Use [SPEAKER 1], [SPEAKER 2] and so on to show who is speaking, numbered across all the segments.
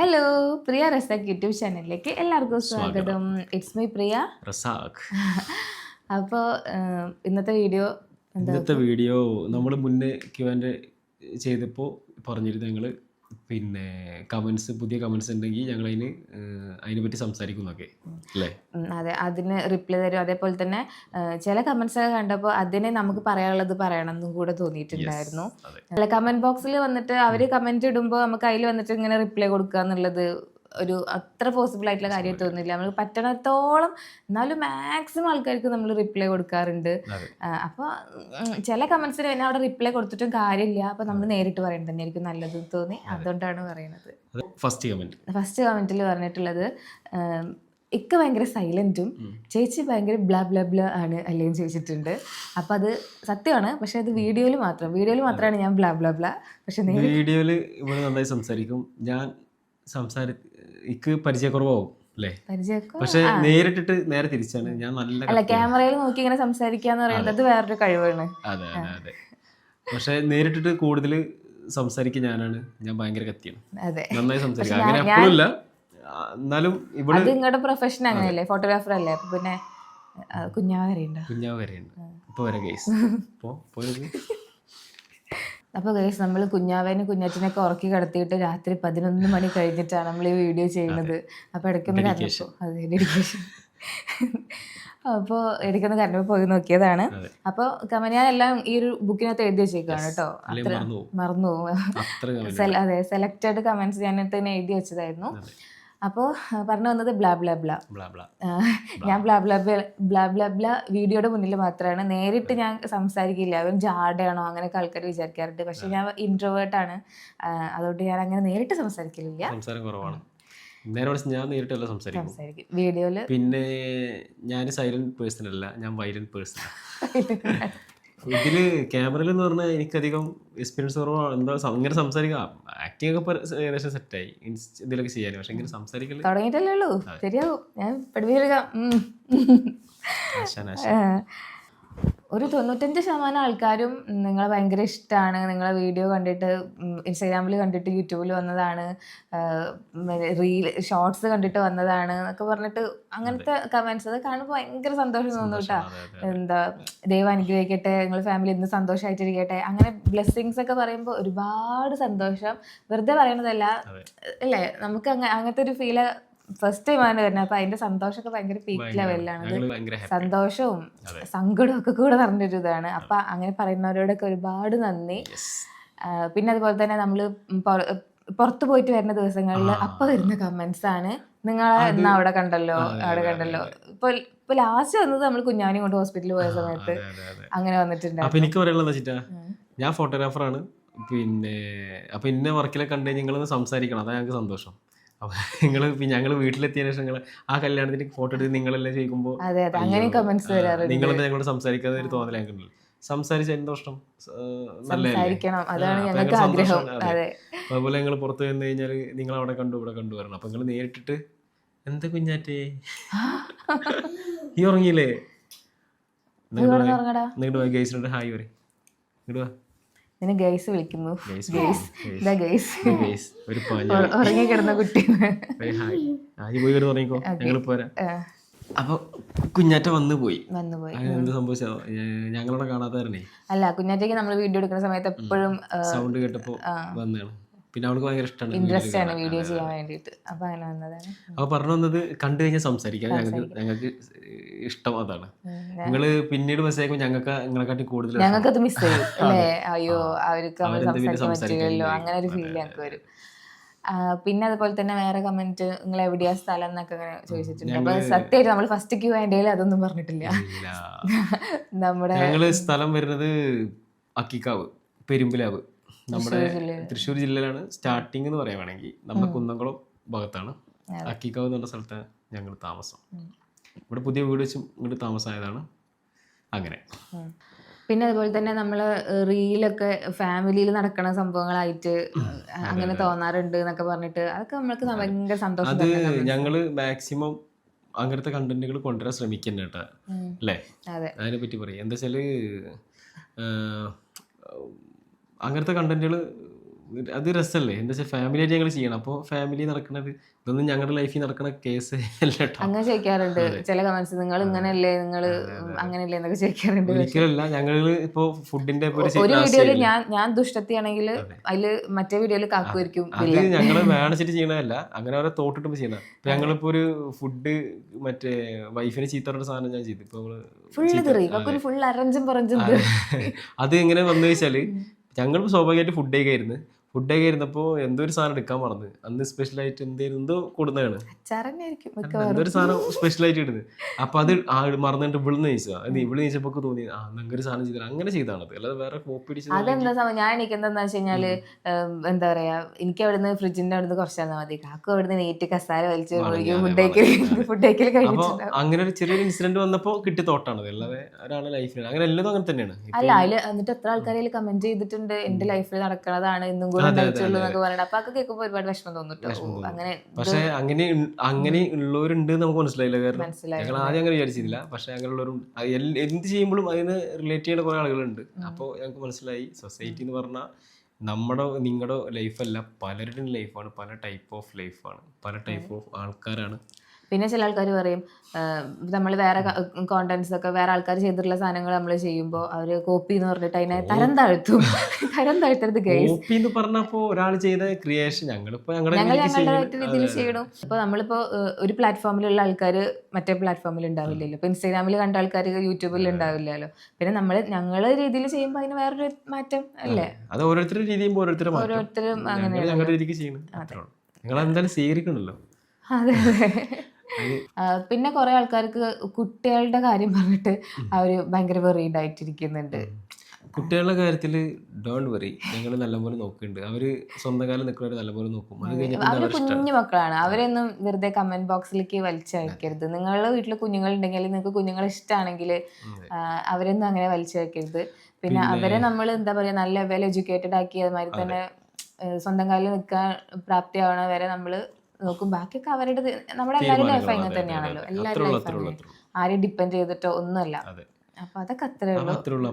[SPEAKER 1] Hello പ്രിയ Razak YouTube ചാനലിലേക്ക് എല്ലാവർക്കും സ്വാഗതം. ഇറ്റ്സ് മൈ പ്രിയ.
[SPEAKER 2] റസാഖ്.
[SPEAKER 1] അപ്പോൾ ഇന്നത്തെ വീഡിയോ
[SPEAKER 2] ഇന്നത്തെ വീഡിയോ നമ്മൾ മുന്നേ ചെയ്തപ്പോൾ പറഞ്ഞിരുന്നു ഞങ്ങൾ പിന്നെ കമൻസ് പുതിയ കമൻസ് ഉണ്ടെങ്കിൽ ഞങ്ങൾ അതിന് അതിനെ പറ്റി സംസാരിക്കുന്നൊക്കെ അല്ലേ
[SPEAKER 1] അതെ. അതിന് റിപ്ലൈ തരും. അതേപോലെ തന്നെ ചില കമന്റ്സ് ഒക്കെ കണ്ടപ്പോൾ അതിനെ നമുക്ക് പറയാനുള്ളത് പറയണം എന്നും കൂടെ തോന്നിയിട്ടുണ്ടായിരുന്നു. അല്ല കമന്റ് ബോക്സിൽ വന്നിട്ട് അവർ കമന്റ് ഇടുമ്പോൾ നമുക്ക് അതിൽ വന്നിട്ട് ഇങ്ങനെ റിപ്ലൈ കൊടുക്കുക എന്നുള്ളത് ഒരു അത്ര പോസിബിൾ ആയിട്ടുള്ള കാര്യം തോന്നുന്നില്ല. നമ്മൾ പറ്റണത്തോളം എന്നാലും മാക്സിമം ആൾക്കാർക്ക് നമ്മൾ റിപ്ലൈ കൊടുക്കാറുണ്ട്.
[SPEAKER 2] അപ്പൊ
[SPEAKER 1] അപ്പോൾ ചില കമന്റ്സിന് പിന്നെ അവിടെ റിപ്ലൈ കൊടുത്തിട്ടും കാര്യമില്ല. അപ്പോൾ നമ്മൾ നേരിട്ട് പറയുന്നത് തന്നെയായിരിക്കും നല്ലത് തോന്നി. അതുകൊണ്ടാണ് പറയുന്നത്.
[SPEAKER 2] ഫസ്റ്റ് കമന്റ്
[SPEAKER 1] ഫസ്റ്റ് കമന്റിൽ പറഞ്ഞിട്ടുള്ളത് ഇക്ക ഭയങ്കര സൈലന്റും ചേച്ചി ഭയങ്കര ബ്ലാ ബ്ലാ ബ്ലാ ആണ് അല്ലെങ്കിൽ ചോദിച്ചിട്ടുണ്ട്. അപ്പം അത് സത്യമാണ്. പക്ഷെ അത് വീഡിയോയിൽ മാത്രം. വീഡിയോയിൽ മാത്രമാണ് ഞാൻ ബ്ലാ ബ്ലാ ബ്ലാ പക്ഷെ
[SPEAKER 2] വീഡിയോയിൽ ഇവിടെ നന്നായി സംസാരിക്കും. ഞാൻ സംസാരി ഇക്ക് പരിചയക്കുറവാകും അല്ലേ? പക്ഷെ നേരിട്ടിട്ട് നേരെ തിരിച്ചാണ്. ഞാൻ നല്ല
[SPEAKER 1] അല്ല ക്യാമറയിൽ നോക്കി ഇങ്ങനെ സംസാരിക്കാന്ന് പറയുന്നത് വേറൊരു കഴിവാണ്.
[SPEAKER 2] അതെ അതെ അതെ. പക്ഷെ നേരിട്ടിട്ട് കൂടുതൽ സംസാരിക്കുക ഞാനാണ്. ഞാൻ ഭയങ്കര കത്തിയാണ്. നന്നായി സംസാരിക്കും. അങ്ങനെ എപ്പോഴും ഇല്ല. എന്നാലും ഇവിടെ
[SPEAKER 1] നിങ്ങളുടെ പ്രൊഫഷൻ അങ്ങനെയല്ലേ? ഫോട്ടോഗ്രാഫർ അല്ലേ? പിന്നെ കുഞ്ഞാവരെയുണ്ട്? കുഞ്ഞാവരെയുണ്ട്.
[SPEAKER 2] കുഞ്ഞാവ് വരെയുണ്ട് ഇപ്പൊ വരെ കേസ് ഇപ്പോ പോയത്
[SPEAKER 1] അപ്പോൾ ഗൈസ് നമ്മൾ കുഞ്ഞാവേനും കുഞ്ഞാറ്റിനൊക്കെ ഉറക്കി കിടത്തിയിട്ട് രാത്രി പതിനൊന്ന് മണി കഴിഞ്ഞിട്ടാണ് നമ്മൾ ഈ വീഡിയോ ചെയ്യുന്നത്. അപ്പോൾ ഇടയ്ക്കൊന്ന് കരഞ്ഞപ്പോൾ അതെ ഡെഡിക്കേഷൻ അപ്പോൾ ഇടയ്ക്കൊന്ന് കരഞ്ഞപ്പോൾ പോയി നോക്കിയതാണ്.
[SPEAKER 2] അപ്പൊ
[SPEAKER 1] അപ്പോൾ കമൻ എല്ലാം ഈ ഒരു ബുക്കിനകത്ത് എഴുതി വെച്ചേക്കാണ് കേട്ടോ. അത്ര
[SPEAKER 2] മറന്നു.
[SPEAKER 1] അതെ സെലക്റ്റഡ് കമന്റ്സ് ഞാനിട്ട് തന്നെ എഴുതി വെച്ചതായിരുന്നു. അപ്പോൾ പറഞ്ഞു വന്നത് ബ്ലാ ബ്ലാ ബ്ലാ. ഞാൻ blah blah blah blah blah വീഡിയോയുടെ മുന്നിൽ മാത്രമാണ്. നേരിട്ട് ഞാൻ സംസാരിക്കില്ല. അവൻ ജാടയാണോ അങ്ങനെയൊക്കെ ആൾക്കാർ വിചാരിക്കാറുണ്ട്. പക്ഷെ ഞാൻ ഇൻട്രോവേർട്ടാണ് അതുകൊണ്ട് ഞാൻ അങ്ങനെ നേരിട്ട് സംസാരിക്കില്ല
[SPEAKER 2] സംസാരം കുറവാണ്. നേരെ ഞാൻ നേരിട്ടല്ല സംസാരിക്കും.
[SPEAKER 1] വീഡിയോയിൽ
[SPEAKER 2] പിന്നെ ഞാൻ സൈലന്റ് പേഴ്സൺ അല്ല. ഞാൻ വൈലന്റ് പേഴ്സൺ ഇതിൽ ക്യാമറയിൽ എന്ന് പറഞ്ഞാൽ എനിക്കധികം എക്സ്പീരിയൻസ് കുറവാണ് എന്താ ഇങ്ങനെ സംസാരിക്കാം. ആക്ടിംഗ് ഒക്കെ ഏകദേശം സെറ്റായി ഇതിലൊക്കെ ചെയ്യാൻ പക്ഷെ ഇങ്ങനെ സംസാരിക്കൽ
[SPEAKER 1] തുടങ്ങിയിട്ടല്ലേ ഉള്ളൂ. ശരിയാവും. ഞാൻ പഠിപ്പിച്ചെടുക്കാം. ഒരു തൊണ്ണൂറ്റഞ്ച് ശതമാനം ആൾക്കാരും നിങ്ങളെ ഭയങ്കര ഇഷ്ടമാണ് നിങ്ങളെ വീഡിയോ കണ്ടിട്ട് ഇൻസ്റ്റാഗ്രാമിൽ കണ്ടിട്ട് യൂട്യൂബിൽ വന്നതാണ്. റീൽ ഷോർട്സ് കണ്ടിട്ട് വന്നതാണ് എന്നൊക്കെ പറഞ്ഞിട്ട് അങ്ങനത്തെ കമൻസ് അത് കാണുമ്പോൾ ഭയങ്കര സന്തോഷം തോന്നും കേട്ടോ. എന്താ ദൈവം അനുഗ്രഹിക്കട്ടെ നിങ്ങൾ ഫാമിലി ഇന്ന് സന്തോഷമായിട്ടിരിക്കട്ടെ അങ്ങനെ ബ്ലെസ്സിങ്സ് ഒക്കെ പറയുമ്പോൾ ഒരുപാട് സന്തോഷം. വെറുതെ പറയണതല്ല. അല്ലേ? നമുക്ക് അങ്ങനത്തെ ഒരു ഫീൽ ഫസ്റ്റ് ടൈം ആണ് വരുന്നത്. അപ്പൊ അതിന്റെ സന്തോഷമൊക്കെ ഭയങ്കര പീക്ക് ലെവലിലാണ് സന്തോഷവും സങ്കടവും ഒക്കെ കൂടെ നിറഞ്ഞൊരു ഇതാണ്. അപ്പൊ അങ്ങനെ പറയുന്നവരോടൊക്കെ ഒരുപാട് നന്ദി. പിന്നെ അതുപോലെ തന്നെ നമ്മൾ പുറത്തു പോയിട്ട് വരുന്ന ദിവസങ്ങളിൽ അപ്പൊ വരുന്ന കമന്റ്സ് ആണ്. നിങ്ങൾ എന്നാ അവിടെ കണ്ടല്ലോ? അവിടെ കണ്ടല്ലോ? ഇപ്പൊ ഇപ്പൊ ലാസ്റ്റ് വന്നത് നമ്മൾ കുഞ്ഞാനി കൊണ്ട് ഹോസ്പിറ്റലിൽ പോയ സമയത്ത്. അങ്ങനെ വന്നിട്ടുണ്ട്
[SPEAKER 2] അപ്പൊ എനിക്ക് പറയാനുള്ളത് വെച്ചിട്ടാ ഞാൻ ഫോട്ടോഗ്രാഫറാണ് പിന്നെ അപ്പൊ ഇന്ന വർക്കിലെ കണ്ടു നിങ്ങൾ സംസാരിക്കണം. അതാ ഞങ്ങൾക്ക് സന്തോഷം. അപ്പൊ നിങ്ങൾ ഞങ്ങൾ വീട്ടിലെത്തിയ ശേഷം നിങ്ങൾ ആ കല്യാണത്തിന് ഫോട്ടോ എടുത്ത് നിങ്ങളെല്ലാം ചോദിക്കുമ്പോൾ
[SPEAKER 1] അതെ അതെ. അങ്ങനെ കമന്റ്സ് വരാറുണ്ട്.
[SPEAKER 2] നിങ്ങളെന്താ ഞങ്ങളോട് സംസാരിക്കാതെ ഒരു തോന്നൽ ഞങ്ങൾക്കുണ്ടല്ലോ സംസാരിച്ച സന്തോഷം
[SPEAKER 1] സംസാരിക്കണം. അതാണ് ഞങ്ങൾക്ക് ആഗ്രഹം. അതെ.
[SPEAKER 2] അതുപോലെ ഞങ്ങൾ പുറത്തു വന്നു കഴിഞ്ഞാൽ നിങ്ങൾ അവിടെ കണ്ടു ഇവിടെ കണ്ടു വരണം അപ്പൊ നിങ്ങൾ നേരിട്ടിട്ട് എന്താ കുഞ്ഞാറ്റേ? ഈ ഉറങ്ങിയില്ലേ? നിങ്ങളുടെ ഗൈസിനോട് ഹായ് പറയും. ഇങ്ങോട്ട് വാ.
[SPEAKER 1] നിന്നെ ഗൈസ് വിളിക്കുന്നു.
[SPEAKER 2] ഗൈസ്
[SPEAKER 1] ദാ ഗൈസ് ഉറങ്ങി കിടന്ന കുട്ടി.
[SPEAKER 2] അപ്പൊ കുഞ്ഞാറ്റ വന്നു പോയി. എന്ത് സംഭവിച്ചോ? ഞങ്ങളവിടെ കാണാത്തവരണേ
[SPEAKER 1] അല്ല കുഞ്ഞാറ്റയ്ക്ക് നമ്മൾ വീഡിയോ എടുക്കുന്ന സമയത്ത് എപ്പോഴും
[SPEAKER 2] സൗണ്ട് കേട്ടപ്പോ വന്നതാണ്. പിന്നെ അവൾക്ക് ഭയങ്കര ഇഷ്ടമാണ്
[SPEAKER 1] ഇൻട്രസ്റ്റ് ആണ് വീഡിയോ ചെയ്യാൻ വേണ്ടിയിട്ട്. അപ്പൊ അങ്ങനെ വന്നതാണ്
[SPEAKER 2] അപ്പൊ പറഞ്ഞു വന്നത് കണ്ടു കഴിഞ്ഞാൽ സംസാരിക്കാം. ഞങ്ങൾക്ക് ഞങ്ങൾക്ക് ഇഷ്ടം അതാണ്. നിങ്ങൾ പിന്നീട് മെസ്സേജ് ഞങ്ങൾക്ക് നിങ്ങളെക്കാട്ടി കൂടുതൽ
[SPEAKER 1] ഞങ്ങൾക്കത് മിസ് ചെയ്യും അല്ലേ? അയ്യോ അവർക്ക് നമ്മൾ സംസാരിക്കാൻ പറ്റില്ലല്ലോ അങ്ങനെ ഒരു ഫീൽ ഞങ്ങൾക്ക് വരും. പിന്നെ അതുപോലെ തന്നെ വേറെ കമന്റ് നിങ്ങൾ എവിടെയാ സ്ഥലം എന്നൊക്കെ അങ്ങനെ ചോദിച്ചിട്ടുണ്ട്. അപ്പൊ സത്യമായിട്ട് നമ്മൾ ഫസ്റ്റ് ക്യൂ ആൻഡ് അതൊന്നും പറഞ്ഞിട്ടില്ല. നമ്മുടെ
[SPEAKER 2] ഞങ്ങൾ സ്ഥലം വരുന്നത് അക്കിക്കാവ് പെരുമ്പിലാവ്. നമ്മുടെ തൃശ്ശൂർ ജില്ലയിലാണ് സ്റ്റാർട്ടിംഗ് എന്ന് പറയുകയാണെങ്കിൽ നമ്മുടെ കുന്നംകുളം ഭാഗത്താണ്. അക്കിക്കാവ് എന്ന് പറഞ്ഞ സ്ഥലത്താണ് ഞങ്ങൾ താമസം. ഇവിടെ പുതിയ വീട് വെച്ചും ഇങ്ങോട്ട് താമസമായതാണ്. അങ്ങനെ.
[SPEAKER 1] പിന്നെ അതുപോലെ തന്നെ നമ്മൾ റീലൊക്കെ ഫാമിലിയിൽ നടക്കുന്ന സംഭവങ്ങളായിട്ട് അങ്ങനെ തോന്നാറുണ്ട് എന്നൊക്കെ പറഞ്ഞിട്ട് അതൊക്കെ നമ്മൾക്ക് ഭയങ്കര സന്തോഷം
[SPEAKER 2] അത്
[SPEAKER 1] ഞങ്ങൾ
[SPEAKER 2] ഞങ്ങൾ മാക്സിമം അങ്ങനത്തെ കണ്ടന്റുകൾ കൊണ്ടുവരാൻ ശ്രമിക്കുന്നുണ്ട് കേട്ടോ. അല്ലേ?
[SPEAKER 1] അതെ.
[SPEAKER 2] അതിനെ പറ്റി പറയും. എന്താ വെച്ചാൽ അങ്ങനത്തെ കണ്ടന്റുകൾ അത് രസമല്ലേ എന്താ വെച്ചാൽ ഫാമിലി ആയിട്ട് ഞങ്ങൾ ചെയ്യണം. അപ്പോൾ ഫാമിലി നടക്കുന്നത് ഇതൊന്നും ഞങ്ങളുടെ ലൈഫിൽ നടക്കുന്ന കേസ് അല്ല
[SPEAKER 1] അങ്ങനെ ചോദിക്കാറുണ്ട്. ചില കമന്റ്സ് നിങ്ങൾ ഇങ്ങനെയല്ലേ? നിങ്ങൾ അങ്ങനെയല്ലേ? എന്നൊക്കെ ചോദിക്കാറുണ്ട്.
[SPEAKER 2] ഒരിക്കലല്ല ഞങ്ങൾ ഇപ്പോൾ ഫുഡിന്റെ ഒരു
[SPEAKER 1] വീഡിയോയിൽ ഞാൻ ഞാൻ ദുഷ്ടത്തിയാണെങ്കിൽ അതിൽ മറ്റേ വീഡിയോയിൽ കാക്കുമായിരിക്കും
[SPEAKER 2] അത് ഞങ്ങൾ വേണിച്ചിട്ട് ചെയ്യണതല്ല. അങ്ങനെ അവരെ തോട്ടിട്ട് ചെയ്യണം ഇപ്പൊ ഞങ്ങളിപ്പോ ഒരു ഫുഡ് മറ്റേ വൈഫിന് ചീത്ത പറഞ്ഞ സാധനം ഞാൻ ചെയ്തു. ഇപ്പൊ
[SPEAKER 1] ഫുള്ള് തെറി. ഫുൾ പറഞ്ചും
[SPEAKER 2] അതെ. അത് എങ്ങനെ വന്നു വെച്ചാൽ ഞങ്ങൾ സ്വാഭാവികമായിട്ട് ഫുഡ് കഴിക്കായിരുന്നു. ഫുഡ് ഒക്കെ ഇരുന്നപ്പോ എന്തോ ഒരു സാധനം എടുക്കാൻ മറന്ന്. അന്ന് സ്പെഷ്യൽ ആയിട്ട് എന്തോ കൊടുന്നതാണ്.
[SPEAKER 1] അച്ചാറന്നെയായിരിക്കും
[SPEAKER 2] എന്തോ ഒരു സാധനം സ്പെഷ്യൽ ആയിട്ട് ഇടുന്നത് അപ്പൊ അത് ആ മറന്നിട്ട് ഇവിടുന്ന് ചോദിച്ചാ അത് ഇവിടെ ചോദിച്ചപ്പോ തോന്നി ആ നിങ്ങൾക്ക് ഒരു സാധനം ചെയ്തത്. അങ്ങനെ ചെയ്താണത് അല്ലാതെ വേറെ കോപ്പി
[SPEAKER 1] അതെന്താ ഞാൻ എനിക്കെന്താന്ന് വെച്ച് കഴിഞ്ഞാൽ എന്താ പറയാ എനിക്ക് അവിടുന്ന് ഫ്രിഡ്ജിന്റെ അവിടുന്ന് കുറച്ച് തന്നാൽ മതി. കാക്കു അവിടുന്ന് നീറ്റ് കസാര വലിച്ച് ഫുഡ് ഫുഡ്
[SPEAKER 2] അപ്പൊ അങ്ങനെ ഒരു ചെറിയൊരു ഇൻസിഡന്റ് വന്നപ്പോ കിട്ടിയ തോട്ടാണ് അല്ലാതെ ഒരാളെ ലൈഫിൽ അങ്ങനെ എല്ലാതും അങ്ങനെ തന്നെയാണ്.
[SPEAKER 1] അല്ല അതിൽ എന്നിട്ട് എത്ര ആൾക്കാരെ കമന്റ് ചെയ്തിട്ടുണ്ട്? എന്റെ ലൈഫിൽ നടക്കുന്നതാണ് ഇന്നും അങ്ങനെ
[SPEAKER 2] പക്ഷെ അങ്ങനെ അങ്ങനെ ഉള്ളവരുണ്ട് നമുക്ക് മനസ്സിലായില്ല. കാരണം ഞങ്ങൾ ആദ്യം അങ്ങനെ വിചാരിച്ചില്ല പക്ഷെ എൽ- എന്ത് ചെയ്യുമ്പോഴും അതിന് റിലേറ്റ് ചെയ്യുന്ന കുറെ ആളുകളുണ്ട്. അപ്പോൾ ഞങ്ങൾക്ക് മനസ്സിലായി. സൊസൈറ്റി എന്ന് പറഞ്ഞാൽ നമ്മുടെ നിങ്ങളുടെ ലൈഫല്ല പലരുടെയും ലൈഫാണ് പല ടൈപ്പ് ഓഫ് ലൈഫാണ് പല ടൈപ്പ് ഓഫ് ആൾക്കാരാണ്.
[SPEAKER 1] പിന്നെ ചില ആൾക്കാർ പറയും നമ്മൾ വേറെ കോണ്ടന്റ്സ് ഒക്കെ വേറെ ആൾക്കാർ ചെയ്തിട്ടുള്ള സാധനങ്ങൾ നമ്മൾ ചെയ്യുമ്പോൾ അവർ കോപ്പി എന്ന് പറഞ്ഞിട്ട് അതിനെ തരം താഴ്ത്തും. തരം താഴ്ത്തരുത്
[SPEAKER 2] കോപ്പി എന്ന് പറഞ്ഞപ്പോ ഒരാൾ ചെയ്ത ക്രിയേഷൻ ഞങ്ങളിപ്പോ
[SPEAKER 1] ഞങ്ങൾ ഞങ്ങളുടെ
[SPEAKER 2] ചെയ്യണം.
[SPEAKER 1] രീതിയിൽ ചെയ്യണം. ഇപ്പൊ നമ്മളിപ്പോ ഒരു പ്ലാറ്റ്ഫോമിലുള്ള ആൾക്കാർ മറ്റേ പ്ലാറ്റ്ഫോമിൽ ഉണ്ടാവില്ലല്ലോ. ഇപ്പൊ ഇൻസ്റ്റാഗ്രാമിൽ കണ്ട ആൾക്കാർ യൂട്യൂബിൽ ഉണ്ടാവില്ലല്ലോ. പിന്നെ നമ്മൾ ഞങ്ങളെ രീതിയിൽ ചെയ്യുമ്പോൾ അതിന് വേറൊരു മാറ്റം അല്ലേ?
[SPEAKER 2] അത് ഓരോരുത്തരുടെ രീതിയും
[SPEAKER 1] ഓരോരുത്തരും
[SPEAKER 2] ഓരോരുത്തരും
[SPEAKER 1] അങ്ങനെ
[SPEAKER 2] ഞങ്ങളുടെ രീതിക്ക് അതെ. നിങ്ങൾ എന്തായാലും സ്വീകരിക്കണല്ലോ.
[SPEAKER 1] അതെ അതെ. പിന്നെ കുറെ ആൾക്കാർക്ക് കുട്ടികളുടെ കാര്യം പറഞ്ഞിട്ട് അവർ ഭയങ്കര വെറീഡ് ആയിട്ടിരിക്കുന്നുണ്ട്.
[SPEAKER 2] കുട്ടികളുടെ കാര്യത്തിൽ ഡോണ്ട് വറി ഞങ്ങൾ നല്ലപോലെ നോക്കുന്നുണ്ട് അവർ സ്വന്തം കാലം നിൽക്കുന്നവർ നല്ലപോലെ നോക്കും. അത് അവർ
[SPEAKER 1] കുഞ്ഞു മക്കളാണ്. അവരൊന്നും വെറുതെ കമന്റ് ബോക്സിലേക്ക് വലിച്ചയക്കരുത്. നിങ്ങളുടെ വീട്ടിൽ കുഞ്ഞുങ്ങൾ ഉണ്ടെങ്കിൽ നിങ്ങൾക്ക് കുഞ്ഞുങ്ങൾ ഇഷ്ടമാണെങ്കിൽ അവരൊന്നും അങ്ങനെ വലിച്ചയക്കരുത്. പിന്നെ അവരെ നമ്മൾ എന്താ പറയാ നല്ല വെൽ എഡ്യൂക്കേറ്റഡ് ആക്കി അതുമാതിരി തന്നെ സ്വന്തം കാലിൽ നിൽക്കാൻ പ്രാപ്തിയാവണ വരെ നമ്മൾ നോക്കും ബാക്കിയൊക്കെ അവരുടെ നമ്മുടെ എല്ലാവരും ലൈഫ് അങ്ങനെ തന്നെയാണല്ലോ എല്ലാവരും ലൈഫ്
[SPEAKER 2] അത്രേ ഉള്ളൂ
[SPEAKER 1] അങ്ങനെ.
[SPEAKER 2] അത്രേ ഉള്ളൂ.
[SPEAKER 1] ആരും ഡിപ്പെൻഡ് ചെയ്തിട്ടോ ഒന്നുമല്ല. അപ്പൊ അതൊക്കെ അത്രേ ഉള്ളൂ.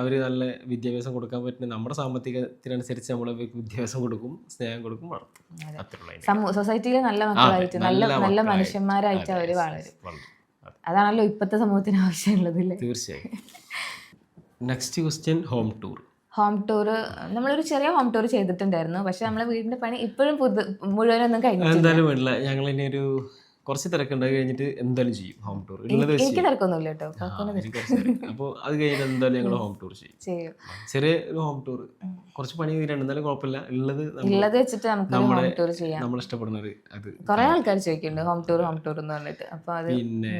[SPEAKER 2] അവർ നല്ല വിദ്യാഭ്യാസം കൊടുക്കാൻ പറ്റുന്ന നമ്മുടെ സാമ്പത്തികത്തിനനുസരിച്ച് നമ്മൾ വിദ്യാഭ്യാസം കൊടുക്കും സ്നേഹം കൊടുക്കും വളർത്തും.
[SPEAKER 1] സൊസൈറ്റിയിലെ നല്ല മക്കളായിട്ട് നല്ല
[SPEAKER 2] നല്ല
[SPEAKER 1] മനുഷ്യന്മാരായിട്ട്
[SPEAKER 2] അവർ
[SPEAKER 1] വളരും. അതാണല്ലോ ഇപ്പത്തെ സമൂഹത്തിന് ആവശ്യമുള്ളത്
[SPEAKER 2] തീർച്ചയായും. Next question home tour
[SPEAKER 1] home tour നമ്മളൊരു ചെറിയ ഹോം ടൂർ ചെയ്തിട്ടുണ്ടായിരുന്നു. പക്ഷെ നമ്മളെ വീടിന്റെ പണി ഇപ്പോഴും പുതു മുഴുവനൊന്നും
[SPEAKER 2] എന്തായാലും വേണ്ടില്ല. ഞങ്ങൾ ഇനി ഒരു കുറച്ച് തിരക്കുണ്ടായി കഴിഞ്ഞിട്ട് എന്തായാലും ചെയ്യും ഹോം ടൂർ
[SPEAKER 1] എനിക്ക് തിരക്കൊന്നുമില്ല കേട്ടോ.
[SPEAKER 2] അപ്പോൾ അത് കഴിഞ്ഞിട്ട് എന്തായാലും ഞങ്ങൾ ഹോം ടൂർ ചെയ്യും. ചെറിയ ഒരു ഹോം ടൂർ കുറച്ച് പണി തീരാണ് എന്തായാലും കുഴപ്പമില്ല. ഉള്ളത്
[SPEAKER 1] ഉള്ളത് വെച്ചിട്ട് നമുക്ക് ഹോം ടൂർ ചെയ്യാം.
[SPEAKER 2] നമ്മൾ ഇഷ്ടപ്പെടുന്നത് അത്.
[SPEAKER 1] കുറെ ആൾക്കാർ ചോദിക്കുന്നുണ്ട് ഹോം ടൂർ ഹോം ടൂർ എന്ന് പറഞ്ഞിട്ട്. അപ്പൊ അത്
[SPEAKER 2] പിന്നെ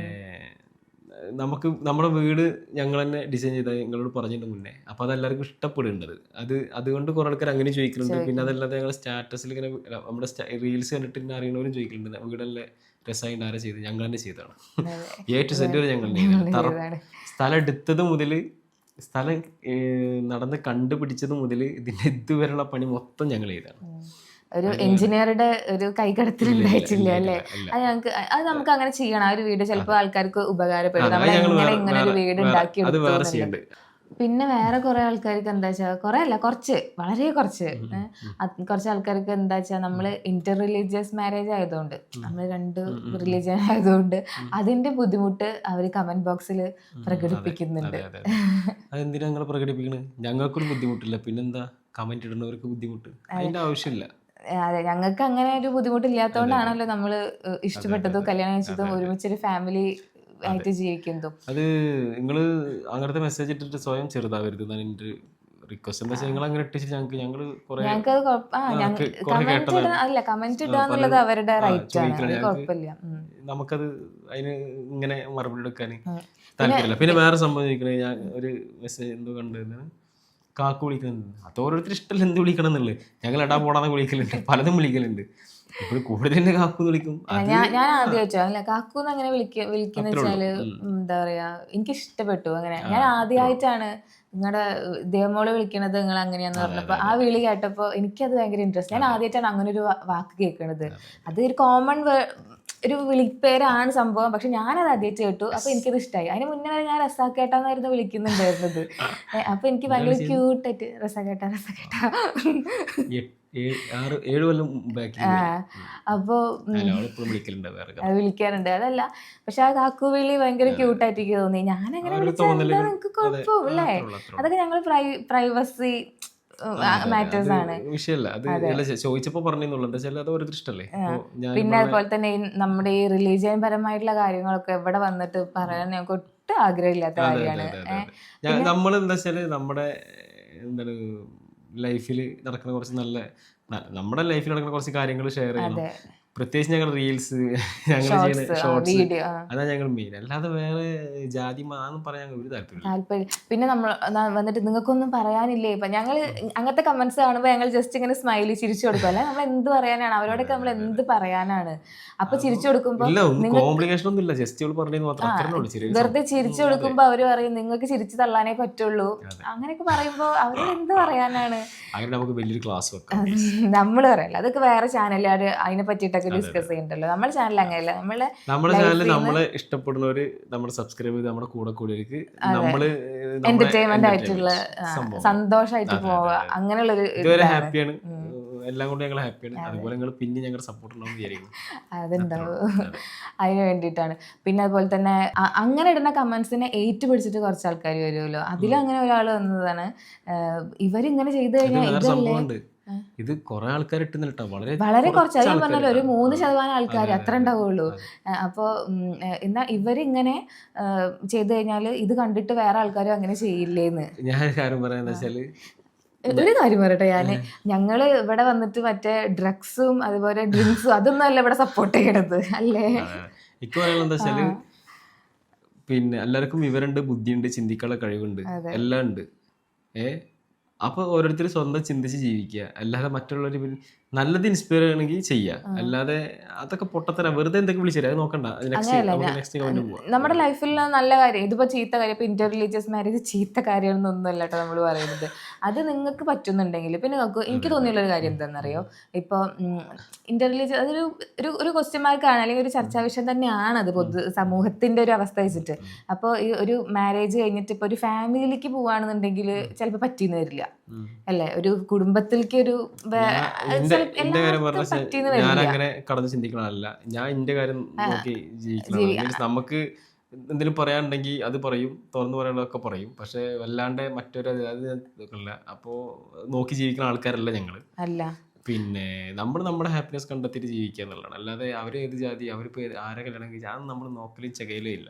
[SPEAKER 2] നമുക്ക് നമ്മുടെ വീട് ഞങ്ങൾ തന്നെ ഡിസൈൻ ചെയ്ത ഞങ്ങളോട് പറഞ്ഞിട്ട് മുന്നേ. അപ്പോൾ അത് എല്ലാവർക്കും ഇഷ്ടപ്പെടുന്നുണ്ട്. അത് അതുകൊണ്ട് കുറേ ആൾക്കാർ അങ്ങനെ ചോദിക്കുന്നുണ്ട് പിന്നെ അതല്ലാതെ ഞങ്ങൾ സ്റ്റാറ്റസിൽ ഇങ്ങനെ നമ്മുടെ റീൽസ് കണ്ടിട്ട് ഇങ്ങനെ അറിയണവരും ചോദിക്കുന്നുണ്ട് വീടല്ലേ രസമായിട്ട് ആരെ ചെയ്ത് ഞങ്ങൾ തന്നെ ചെയ്തതാണ്. എ ടു സെന്റ് വരെ ഞങ്ങൾ ചെയ്തതാണ്.
[SPEAKER 1] ചെയ്തതാണ്.
[SPEAKER 2] സ്ഥലം എടുത്തത് മുതൽ സ്ഥലം നടന്ന് കണ്ടുപിടിച്ചത് മുതൽ ഇതിന്റെ ഇതുവരെയുള്ള പണി മൊത്തം ഞങ്ങൾ ചെയ്താണ്
[SPEAKER 1] ഉം. ഒരു എഞ്ചിനീയറുടെ ഒരു കൈകടത്തിൽ ഉണ്ടായിട്ടില്ല അല്ലേ? അത് ഞങ്ങൾക്ക് അത് നമുക്ക് അങ്ങനെ ചെയ്യണം. ആ ഒരു വീട് ചിലപ്പോൾ ആൾക്കാർക്ക് ഉപകാരപ്പെടും. നമ്മൾ എങ്ങനെ ഇങ്ങനെ ഒരു വീട് ഉണ്ടാക്കി എടുത്തു പിന്നെ വേറെ കുറെ ആൾക്കാർക്ക് എന്താ വെച്ചാൽ കുറെ അല്ല കുറച്ച് വളരെ കുറച്ച്. കുറച്ച് ആൾക്കാർക്ക് എന്താ വെച്ചാൽ നമ്മൾ ഇന്റർ റിലീജിയസ് മാരേജ് ആയതുകൊണ്ട് നമ്മൾ രണ്ട് റിലീജിയൻ ആയതുകൊണ്ട് അതിന്റെ ബുദ്ധിമുട്ട് അവർ കമന്റ് ബോക്സിൽ പ്രകടിപ്പിക്കുന്നുണ്ട്.
[SPEAKER 2] അതെ അതെ അതെന്തിനാ പ്രകടിപ്പിക്കണത് ഞങ്ങൾക്കൊരു ബുദ്ധിമുട്ടില്ല. പിന്നെന്താ? കമന്റ് ഇടുന്നവർക്ക് ബുദ്ധിമുട്ട്. അതിന്റെ ആവശ്യമില്ല.
[SPEAKER 1] അതെ ഞങ്ങൾക്ക് അങ്ങനെ ഒരു ബുദ്ധിമുട്ടില്ലാത്തതുകൊണ്ടാണല്ലോ നമ്മൾ ഇഷ്ടപ്പെട്ടതും കല്യാണം കഴിച്ചതും ഒരുമിച്ചൊരു ഫാമിലി ആയിട്ട് ജീവിക്കുന്നതും.
[SPEAKER 2] അത് നിങ്ങൾ അങ്ങനത്തെ മെസ്സേജ് ഇട്ടിട്ട് സ്വയം ചെറുതാവരുത് എന്നാണ് എന്റെ റിക്വസ്റ്റ് എന്താ വെച്ചാൽ നിങ്ങൾ അങ്ങനെ ഇട്ടിട്ട് ഞങ്ങൾക്ക് ഞങ്ങൾ.
[SPEAKER 1] അല്ല കമന്റ് ഇടുക
[SPEAKER 2] ആ,
[SPEAKER 1] എന്നുള്ളത് അവരുടെ റൈറ്റ് ആണ്.
[SPEAKER 2] ഞങ്ങൾക്ക്
[SPEAKER 1] കുഴപ്പമില്ല.
[SPEAKER 2] നമുക്കത് അതിന് ഇങ്ങനെ മറുപടി എടുക്കാൻ. താല്പര്യമില്ല. പിന്നെ വേറെ സംഭവം ചോദിക്കണേ ഞാൻ ഒരു മെസ്സേജ് എന്തോ കണ്ടത് കാക്കു വിളിക്കുന്നത് അത് ഓരോരുത്തർ ഇഷ്ടമല്ല എന്ത് വിളിക്കണം എന്നുള്ളത്. ഞങ്ങൾ എടാ പോടാന്ന് വിളിക്കലുണ്ട്. പലതും വിളിക്കലുണ്ട്. ഇപ്പോൾ കൂടുതൽ എന്നെ കാക്കു എന്ന് വിളിക്കും.
[SPEAKER 1] ഞാൻ ഞാൻ ആദ്യം വെച്ചോ അല്ല കാക്കൂന്ന് അങ്ങനെ വിളിക്ക വിളിക്കുന്ന
[SPEAKER 2] വെച്ചാൽ
[SPEAKER 1] എന്താ പറയാ എനിക്ക് ഇഷ്ടപ്പെട്ടു അങ്ങനെ ഞാൻ ആദ്യമായിട്ടാണ് നിങ്ങളുടെ ദേവമോൾ വിളിക്കണത് നിങ്ങൾ അങ്ങനെയാന്ന് പറഞ്ഞപ്പോ ആ വിളി കേട്ടപ്പോ എനിക്കത് ഭയങ്കര ഇൻട്രസ്റ്റ് ഞാൻ ആദ്യമായിട്ടാണ് അങ്ങനെ ഒരു വാക്ക് കേൾക്കണത് അത്. ഒരു കോമൺ ഒരു വിളിപ്പേരാണ് സംഭവം. പക്ഷെ ഞാനത് ആദ്യമായിട്ട് കേട്ടു. അപ്പൊ എനിക്കത് ഇഷ്ടമായി അതിന് മുന്നേ വരെ ഞാൻ റസാക്കേട്ടാന്നായിരുന്നു വിളിക്കുന്നുണ്ടായിരുന്നത്. അപ്പൊ എനിക്ക് ഭയങ്കര ക്യൂട്ടായിട്ട് റസാക്കേട്ട റസാക്കേട്ട.
[SPEAKER 2] ഏഴ് കൊല്ലം
[SPEAKER 1] അപ്പൊ വിളിക്കാറുണ്ട്. അതല്ല പക്ഷെ ആ കാക്കു വിളി ഭയങ്കര ക്യൂട്ടായിട്ട് എനിക്ക് തോന്നി.
[SPEAKER 2] ഞാനങ്ങനെ
[SPEAKER 1] വിളിച്ചാൽ
[SPEAKER 2] ഉള്ളൂ.
[SPEAKER 1] അതൊക്കെ ഞങ്ങൾ പ്രൈവസി മാറ്റേഴ്സ് ആണ്.
[SPEAKER 2] വിഷയമല്ല അത് ചോദിച്ചപ്പോ പറഞ്ഞെന്നുള്ളൂ എന്താ അത് ഓരോരുത്തർ ഇഷ്ടല്ലേ
[SPEAKER 1] പിന്നെ അതുപോലെ തന്നെ നമ്മുടെ ഈ റിലീജിയൻ പരമായിട്ടുള്ള കാര്യങ്ങളൊക്കെ എവിടെ വന്നിട്ട് പറയാൻ ഞങ്ങൾക്ക് ഒട്ടും ആഗ്രഹമില്ലാത്ത കാര്യമാണ്.
[SPEAKER 2] നമ്മൾ എന്താ വെച്ചാൽ നമ്മുടെ എന്താണ് ലൈഫിൽ നടക്കുന്ന കുറച്ച് നല്ല നമ്മുടെ ലൈഫിൽ നടക്കുന്ന കുറച്ച് കാര്യങ്ങൾ ഷെയർ ചെയ്യണം. പ്രത്യേകിച്ച് ഞങ്ങൾ റീൽസ് ഞങ്ങൾ ചെയ്യുന്ന ഷോർട്സ്
[SPEAKER 1] അതാണ്
[SPEAKER 2] അതാ ഞങ്ങൾ മെയിൻ അല്ലാതെ വേറെ ജാതി മാന്നും പറയാൻ ഞങ്ങൾ ഒരു താല്പര്യം
[SPEAKER 1] താല്പര്യം പിന്നെ നമ്മൾ വന്നിട്ട് നിങ്ങൾക്കൊന്നും പറയാനില്ലേ? ഇപ്പൊ ഞങ്ങൾ അങ്ങനത്തെ കമന്റ്സ് കാണുമ്പോൾ ഞങ്ങൾ ജസ്റ്റ് ഇങ്ങനെ സ്മൈലി ചിരിച്ചു കൊടുക്കും. അല്ലെ നമ്മൾ എന്ത് പറയാനാണ്? അവരോടൊക്കെ നമ്മൾ എന്ത് പറയാനാണ്? അപ്പൊ ചിരിച്ചു
[SPEAKER 2] കൊടുക്കുമ്പോൾ കോംപ്ലിക്കേഷൻ ഒന്നും ഇല്ല. ജസ്റ്റ്
[SPEAKER 1] വെറുതെ ചിരിച്ചു കൊടുക്കുമ്പോ അവർ പറയും നിങ്ങൾക്ക് ചിരിച്ചു തള്ളാനേ പറ്റുള്ളൂ. അങ്ങനെയൊക്കെ പറയുമ്പോ അവരോട് എന്ത് പറയാനാണ്?
[SPEAKER 2] അങ്ങനെ നമുക്ക് വലിയൊരു ക്ലാസ് വെക്കാം.
[SPEAKER 1] നമ്മൾ പറയല്ല? അതൊക്കെ വേറെ ചാനലുകാർ അതിനെ പറ്റിയിട്ടൊക്കെ ഡിസ്കസ് ചെയ്യണ്ടല്ലോ നമ്മുടെ ചാനൽ അങ്ങനെയല്ല. നമ്മൾ
[SPEAKER 2] നമ്മുടെ ചാനലിൽ നമ്മളെ ഇഷ്ടപ്പെടുന്നവര് നമ്മുടെ സബ്സ്ക്രൈബ് ചെയ്ത് നമ്മുടെ കൂടെ കൂടിയവർക്ക് നമ്മൾ
[SPEAKER 1] എന്റർടൈൻമെന്റ് ആയിട്ടുള്ള സന്തോഷമായിട്ട് പോവുക. അങ്ങനെയുള്ള ഒരു
[SPEAKER 2] ഹാപ്പിയാണ് എല്ലാം കൊണ്ട് ഞങ്ങൾ ഹാപ്പിയാണ് അതുപോലെ നിങ്ങൾ പിന്നെ ഞങ്ങളുടെ സപ്പോർട്ട് ഉണ്ടാവും വിചാരിക്കുന്നു.
[SPEAKER 1] അതുണ്ടാവും. അതിന് വേണ്ടിയിട്ടാണ്. പിന്നെ അതുപോലെ തന്നെ അങ്ങനെ ഇടുന്ന കമന്റ്സിനെ ഏറ്റുപിടിച്ചിട്ട് കുറച്ച് ആൾക്കാർ വരുമല്ലോ അതിലും അങ്ങനെ ഒരാൾ വന്നതാണ്. ഇവരിങ്ങനെ ചെയ്തു കഴിഞ്ഞാൽ ഇതല്ലേ?
[SPEAKER 2] ഇത് കുറെ ആൾക്കാർ ഇട്ടുന്നില്ല വളരെ
[SPEAKER 1] വളരെ കുറച്ച് അത്
[SPEAKER 2] പറഞ്ഞാൽ
[SPEAKER 1] പറഞ്ഞല്ലോ ഒരു മൂന്ന് ശതമാനം ആൾക്കാർ
[SPEAKER 2] അതെ,
[SPEAKER 1] അത്ര ഉണ്ടാവുള്ളൂ. അപ്പോൾ എന്നാൽ ഇവരിങ്ങനെ ചെയ്ത് കഴിഞ്ഞാൽ ഇത് കണ്ടിട്ട് വേറെ ആൾക്കാരും അങ്ങനെ ചെയ്യില്ലേന്ന്.
[SPEAKER 2] ഞാൻ കാര്യം പറയാന്ന് വെച്ചാൽ
[SPEAKER 1] ഒരു കാര്യം പറയട്ടെ ഞാൻ. ഞങ്ങൾ ഇവിടെ വന്നിട്ട് മറ്റേ ഡ്രഗ്സും അതുപോലെ ഡ്രിങ്ക്സും അതൊന്നും അല്ല ഇവിടെ സപ്പോർട്ട് ചെയ്യണത് അല്ലേ?
[SPEAKER 2] വെച്ചാൽ പിന്നെ എല്ലാവർക്കും വിവരമുണ്ട് ബുദ്ധിയുണ്ട് ചിന്തിക്കാനുള്ള കഴിവുണ്ട്. എല്ലാം ഉണ്ട്. ഏ അപ്പൊ ഓരോരുത്തർ സ്വന്തം ചിന്തിച്ച് ജീവിക്കുക. അല്ലാതെ മറ്റുള്ളവർ നല്ലത് ഇൻസ്പയർ ചെയ്യണമെങ്കിൽ ചെയ്യുക അല്ലാതെ അതൊക്കെ പൊട്ടത്തര. വെറുതെ എന്തൊക്കെ വിളിച്ചു അത് നോക്കണ്ട.
[SPEAKER 1] നമ്മുടെ ലൈഫിൽ നല്ല കാര്യം ഇതിപ്പോ ചീത്ത കാര്യം ഇപ്പൊ ഇന്റർ റിലീജിയസ് മാരേജ് ചീത്ത കാര്യമൊന്നും നമ്മൾ പറയുന്നത്. അത് നിങ്ങൾക്ക് പറ്റുന്നുണ്ടെങ്കിൽ പിന്നെ നോക്കൂ എനിക്ക് തോന്നിയുള്ള ഒരു കാര്യം എന്താണെന്നറിയോ? ഇപ്പൊ ഇന്റർ റിലീജിയസ് അതൊരു ഒരു ഒരു ക്വസ്റ്റ്യൻ ആണ് അല്ലെങ്കിൽ ഒരു ചർച്ചാ വിഷയം തന്നെയാണ് അത് പൊതു സമൂഹത്തിന്റെ ഒരു അവസ്ഥ വെച്ചിട്ട്. അപ്പോൾ ഈ ഒരു മാരേജ് കഴിഞ്ഞിട്ട് ഇപ്പൊ ഒരു ഫാമിലിക്ക് പോവാണെന്നുണ്ടെങ്കിൽ ചിലപ്പോൾ പറ്റിയെന്ന് വരില്ല. അല്ലേ? ഒരു കുടുംബത്തിലേക്ക് ഒരു
[SPEAKER 2] ഞാൻ അങ്ങനെ കടന്ന് ചിന്തിക്കണല്ല ഞാൻ എന്റെ കാര്യം നോക്കി ജീവിക്കണം നമുക്ക് എന്തെങ്കിലും പറയാനുണ്ടെങ്കിൽ അത് പറയും തുറന്നു പറയാനുള്ളതൊക്കെ പറയും. പക്ഷെ വല്ലാണ്ട് മറ്റൊരു അത് ഇല്ല അപ്പോൾ നോക്കി ജീവിക്കുന്ന ആൾക്കാരല്ല ഞങ്ങൾ.
[SPEAKER 1] അല്ല.
[SPEAKER 2] പിന്നെ നമ്മൾ നമ്മുടെ ഹാപ്പിനെസ് കണ്ടെത്തിയിട്ട് ജീവിക്കുക എന്നുള്ളതാണ്. അല്ലാതെ അവർ ഏത് ജാതി അവരിപ്പോൾ ആരെ കല്യാണം കഴിച്ചാൽ അത് നമ്മൾ നോക്കലും ചെകയിലും ഇല്ല.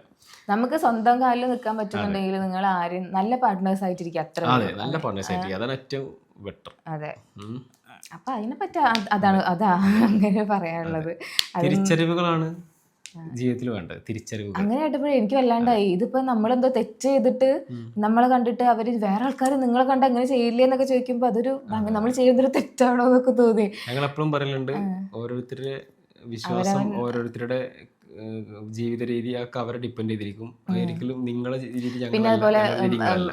[SPEAKER 1] നമുക്ക് സ്വന്തം കാലിൽ നിൽക്കാൻ പറ്റുന്നുണ്ടെങ്കിൽ നിങ്ങൾ ആരും നല്ല പാർട്ട്നേഴ്സ് ആയിട്ടിരിക്കും അത്ര
[SPEAKER 2] അതെ നല്ല പാർട്ട്നേഴ്സ് ആയിട്ട് അതാണ് ഏറ്റവും ബെറ്റർ
[SPEAKER 1] അതെ. അപ്പൊ അതിനെ പറ്റി അതാണ് അതാ അങ്ങനെ പറയാനുള്ളത്.
[SPEAKER 2] തിരിച്ചറിവുകളാണ്. ജീവിതത്തിൽ വേണ്ട തിരിച്ചറിവ്
[SPEAKER 1] അങ്ങനെ കേട്ടപ്പോഴേ എനിക്ക് വല്ലാണ്ടായി. ഇതിപ്പോ നമ്മളെന്തോ തെറ്റ് ചെയ്തിട്ട് നമ്മളെ കണ്ടിട്ട് അവർ വേറെ ആൾക്കാർ നിങ്ങളെ കണ്ട് അങ്ങനെ ചെയ്യില്ലേ എന്നൊക്കെ ചോദിക്കുമ്പോ അതൊരു നമ്മൾ ചെയ്യുന്നൊരു തെറ്റാണോ എന്നൊക്കെ തോന്നി.
[SPEAKER 2] ഞങ്ങൾ എപ്പോഴും പറയലുണ്ട് ഓരോരുത്തരുടെ വിശ്വാസം ഓരോരുത്തരുടെ ജീവിത രീതി ഒക്കെ അവരെ ഡിപ്പെൻഡ് ചെയ്തിരിക്കും. ഒരിക്കലും നിങ്ങളെ
[SPEAKER 1] പിന്നെ അതുപോലെ.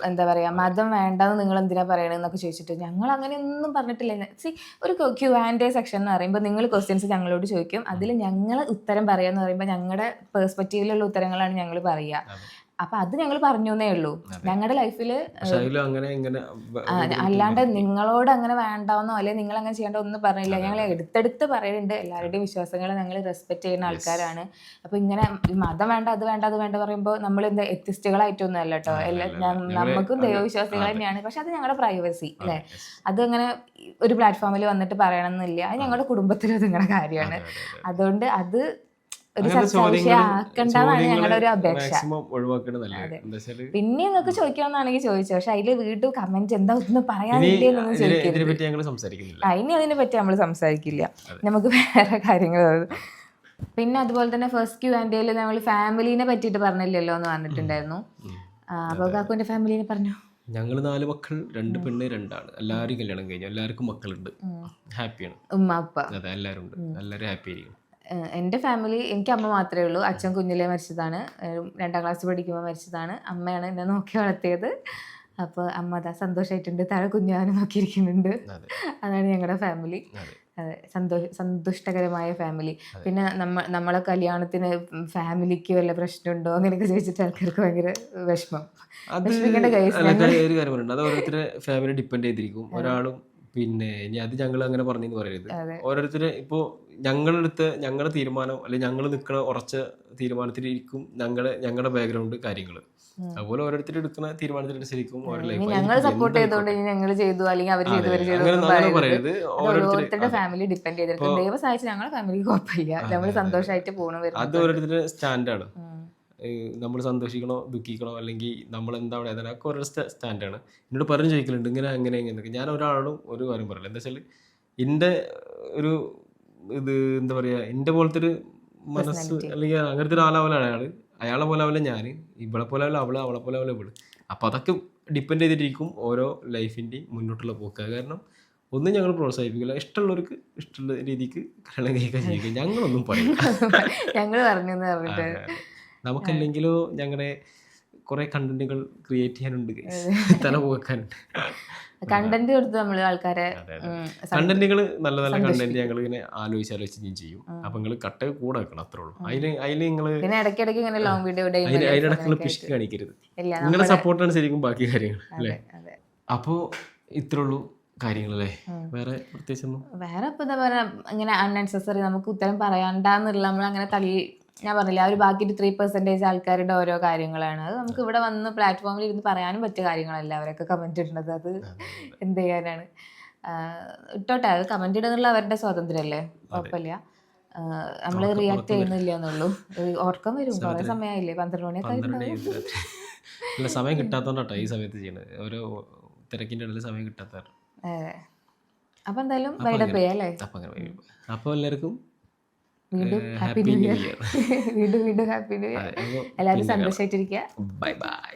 [SPEAKER 1] എന്താ പറയാ മതം വേണ്ടെന്ന് നിങ്ങൾ എന്തിനാ പറയണെന്നൊക്കെ ചോദിച്ചിട്ട് ഞങ്ങൾ അങ്ങനെ ഒന്നും പറഞ്ഞിട്ടില്ല. സി ഒരു ക്യൂ ആൻഡ് സെക്ഷൻ എന്ന് പറയുമ്പോൾ നിങ്ങൾ ക്വസ്റ്റ്യൻസ് ഞങ്ങളോട് ചോദിക്കും. അതിൽ ഞങ്ങൾ ഉത്തരം പറയാന്ന് പറയുമ്പോൾ ഞങ്ങളുടെ പേഴ്സ്പെക്റ്റീവിലുള്ള ഉത്തരങ്ങളാണ് ഞങ്ങൾ പറയുക. അപ്പൊ അത് ഞങ്ങൾ പറഞ്ഞു എന്നേ ഉള്ളൂ ഞങ്ങളുടെ ലൈഫിൽ അല്ലാണ്ട് നിങ്ങളോട് അങ്ങനെ വേണ്ടാന്നോ അല്ലെങ്കിൽ നിങ്ങൾ അങ്ങനെ ചെയ്യേണ്ട ഒന്നും പറഞ്ഞില്ല. ഞങ്ങൾ എടുത്തെടുത്ത് പറയുന്നുണ്ട് എല്ലാവരുടെയും വിശ്വാസങ്ങളെ ഞങ്ങൾ റെസ്പെക്ട് ചെയ്യുന്ന ആൾക്കാരാണ്. അപ്പൊ ഇങ്ങനെ മതം വേണ്ട അത് വേണ്ട അത് വേണ്ട പറയുമ്പോൾ നമ്മൾ എന്താ എത്തിസ്റ്റുകളായിട്ടൊന്നും അല്ല കേട്ടോ എല്ലാ നമുക്കും ദൈവവിശ്വാസികൾ തന്നെയാണ്. പക്ഷെ അത് ഞങ്ങളുടെ പ്രൈവസി അല്ലെ? അത് അങ്ങനെ ഒരു പ്ലാറ്റ്ഫോമിൽ വന്നിട്ട് പറയണമെന്നില്ല അത് ഞങ്ങളുടെ കുടുംബത്തിലും നിങ്ങളുടെ കാര്യമാണ്. അതുകൊണ്ട് അത് ഒരു ഞങ്ങളുടെ ഒരു അപേക്ഷ. പിന്നെ നിങ്ങൾക്ക് ചോദിക്കണമെന്നാണെങ്കിൽ ചോദിച്ചു. പക്ഷെ അതിൽ വീട്ടു കമന്റ് എന്താ ഒന്നും
[SPEAKER 2] പറയാൻ
[SPEAKER 1] പറയാനില്ലേ ഇനി അതിനെ പറ്റി നമ്മൾ സംസാരിക്കില്ല. നമുക്ക് വേറെ കാര്യങ്ങൾ പിന്നെ അതുപോലെ തന്നെ ഫസ്റ്റ് ക്യൂ ആൻഡ് നമ്മൾ ഫാമിലിനെ പറ്റിട്ട് പറഞ്ഞില്ലല്ലോ എന്ന് പറഞ്ഞിട്ടുണ്ടായിരുന്നു. അപ്പോൾ കാക്കുവിന്റെ ഫാമിലിനെ പറഞ്ഞു?
[SPEAKER 2] ഞങ്ങൾ നാല് മക്കൾ രണ്ട് പെണ്ണ് രണ്ടാണ്. എല്ലാവരും കല്യാണം കഴിഞ്ഞു. എല്ലാവർക്കും മക്കളുണ്ട്. ഹാപ്പിയാണ്.
[SPEAKER 1] ഉമ്മ അപ്പ
[SPEAKER 2] അതെ എല്ലാവരും ഉണ്ട് എല്ലാവരും ഹാപ്പി ആയിരിക്കും
[SPEAKER 1] എന്റെ ഫാമിലി എനിക്ക് അമ്മ മാത്രമേ ഉള്ളൂ. അച്ഛൻ കുഞ്ഞിലേ മരിച്ചതാണ്. രണ്ടാം ക്ലാസ് പഠിക്കുമ്പോൾ മരിച്ചതാണ്. അമ്മയാണ് എന്നെ നോക്കി വളർത്തിയത്. അപ്പോൾ അമ്മ അതാ സന്തോഷമായിട്ടുണ്ട് താഴെ കുഞ്ഞാനും നോക്കിയിരിക്കുന്നുണ്ട്.
[SPEAKER 2] ഇരിക്കുന്നുണ്ട്
[SPEAKER 1] അതാണ് ഞങ്ങളുടെ ഫാമിലി.
[SPEAKER 2] അതെ.
[SPEAKER 1] സന്തോഷ സന്തുഷ്ടകരമായ ഫാമിലി. പിന്നെ നമ്മ നമ്മളെ കല്യാണത്തിന് ഫാമിലിക്ക് വല്ല പ്രശ്നമുണ്ടോ അങ്ങനെയൊക്കെ ചോദിച്ചിട്ട് ആൾക്കാർക്ക് ഭയങ്കര വിഷമം. വിഷമിക്കേണ്ട
[SPEAKER 2] കാര്യം- അത് ഓരോരുത്തരുടെ ഫാമിലി ഡിപ്പെൻഡ് ചെയ്തിരിക്കും. ഒരാളും പിന്നെ ഇനി അത് ഞങ്ങൾ അങ്ങനെ പറഞ്ഞെന്ന് പറയരുത്. ഓരോരുത്തര് ഇപ്പോൾ ഞങ്ങളെടുത്ത് ഞങ്ങളുടെ തീരുമാനം അല്ലെങ്കിൽ ഞങ്ങൾ നിൽക്കുന്ന ഉറച്ച തീരുമാനത്തിലിരിക്കും ഞങ്ങളുടെ ഞങ്ങളുടെ ബാക്ക്ഗ്രൗണ്ട് കാര്യങ്ങൾ അതുപോലെ ഓരോരുത്തർ എടുക്കുന്ന തീരുമാനത്തിനനുസരിക്കും
[SPEAKER 1] ഞങ്ങൾ സപ്പോർട്ട് ചെയ്തോണ്ട് ഇനി ഞങ്ങൾ ചെയ്തു അല്ലെങ്കിൽ അവർ ചെയ്തു പറയരുത്. ഓരോരുത്തരുടെ ഫാമിലി ഡിപ്പെൻഡ് ചെയ്തിരിക്കും ദൈവം സഹായിച്ച് ഞങ്ങളുടെ ഫാമിലി കുഴപ്പമില്ല. നമ്മൾ സന്തോഷമായിട്ട് പോകണം
[SPEAKER 2] അത്. ഓരോരുത്തരുടെ സ്റ്റാൻഡാണ്. നമ്മൾ സന്തോഷിക്കണോ ദുഃഖിക്കണോ അല്ലെങ്കിൽ നമ്മൾ എന്താ പറയുക അതൊക്കെ ഓരോ സ്റ്റാൻഡാണ്. എന്നോട് പറഞ്ഞു ചോദിക്കലുണ്ട് ഇങ്ങനെ അങ്ങനെ ഇങ്ങനെ ഞാൻ ഒരാളും ഒരു കാര്യം പറയില്ല. എന്താ വെച്ചാൽ എന്റെ ഒരു ഇത് എന്താ പറയുക എന്റെ പോലത്തെ ഒരു മനസ്സ് അല്ലെങ്കിൽ അങ്ങനത്തെ ഒരു ആളാവല അയാൾ അയാളെ പോലെ ആവില്ല ഞാൻ ഇവളെ പോലെ ആവില്ല അവൾ അവളെ പോലെ ആവില്ല ഇവൾ. അപ്പോൾ അതൊക്കെ ഡിപ്പെൻഡ് ചെയ്തിട്ടിരിക്കും ഓരോ ലൈഫിന്റെയും മുന്നോട്ടുള്ള പോക്ക്. കാരണം ഒന്നും ഞങ്ങൾ പ്രോത്സാഹിപ്പിക്കില്ല. ഇഷ്ടമുള്ളവർക്ക് ഇഷ്ടമുള്ള രീതിക്ക് കല്യാണം കഴിക്കാൻ ഞങ്ങളൊന്നും പറയില്ല.
[SPEAKER 1] ഞങ്ങൾ പറഞ്ഞു പറഞ്ഞിട്ട്.
[SPEAKER 2] നമുക്കല്ലെങ്കിലോ ഞങ്ങളുടെ കുറെ കണ്ടന്റുകൾ ക്രിയേറ്റ് ചെയ്യാനുണ്ട്. തല പോക്കാനുണ്ട്
[SPEAKER 1] കണ്ടന്റ് കൊടുത്ത് നമ്മൾ ആൾക്കാരെ
[SPEAKER 2] കണ്ടന്റുകൾ നല്ല നല്ല കണ്ടന്റ് ഞങ്ങൾ ഇങ്ങനെ ആലോചിച്ച് ആലോചിച്ച് ഞാൻ ചെയ്യും. അപ്പൊ നിങ്ങൾ കട്ട് കൂടെ വെക്കണം അത്രേ ഉള്ളൂ. അതിന് അതിന് നിങ്ങൾ
[SPEAKER 1] ഇടയ്ക്കിടയ്ക്ക് ഇങ്ങനെ ലോങ് വീഡിയോ
[SPEAKER 2] അതിന് അതിനിടയ്ക്ക് പിശുക്ക് കാണിക്കരുത്. നിങ്ങളുടെ സപ്പോർട്ടാണ് ശരിക്കും ബാക്കി കാര്യങ്ങൾ അല്ലേ? അപ്പോ ഇത്രേ ഉള്ളൂ കാര്യങ്ങളല്ലേ? വേറെ പ്രത്യേകിച്ചൊന്നും?
[SPEAKER 1] വേറെ ഇപ്പൊ എന്താ പറയാ ഇങ്ങനെ അൺനെസസറി നമുക്ക് ഉത്തരം പറയണ്ടെന്നുള്ള നമ്മൾ അങ്ങനെ തള്ളി ഞാൻ പറഞ്ഞില്ല ആ ഒരു ബാക്കി ത്രീ പെർസെന്റേജ് ആൾക്കാരുടെ ഓരോ കാര്യങ്ങളാണ്. അത് നമുക്ക് ഇവിടെ വന്ന് പ്ലാറ്റ്ഫോമിൽ ഇരുന്ന് പറയാനും പറ്റിയ കാര്യങ്ങളല്ല അവരൊക്കെ കമന്റ് ഇടുന്നത്. അത് എന്ത് ചെയ്യാനാണ്? ഇട്ടോട്ടെ അത് കമന്റ് ഇടുന്നുള്ള അവരുടെ സ്വാതന്ത്ര്യമല്ലേ കുഴപ്പമില്ല. നമ്മൾ റിയാക്ട് ചെയ്യുന്നില്ല എന്നുള്ളൂ. ഓർക്കം വരും. കുറെ സമയമായില്ലേ പന്ത്രണ്ട് മണിയൊക്കെ
[SPEAKER 2] അല്ല സമയം കിട്ടാത്തോണ്ടാട്ടോ ഈ സമയത്ത് ചെയ്യണത് ഓരോ ഇടയിൽ സമയം കിട്ടാത്ത
[SPEAKER 1] അതെ. അപ്പൊ എന്തായാലും വൈഡപ്പ് ചെയ്യാം അല്ലേ?
[SPEAKER 2] അപ്പൊ എല്ലാവർക്കും
[SPEAKER 1] വീണ്ടും ഹാപ്പി ന്യൂ ഇയർ. വീണ്ടും വീണ്ടും ഹാപ്പി ന്യൂ ഇയർ. എല്ലാവരും സന്തോഷമായിട്ടിരിക്കുക
[SPEAKER 2] ബൈ ബൈ.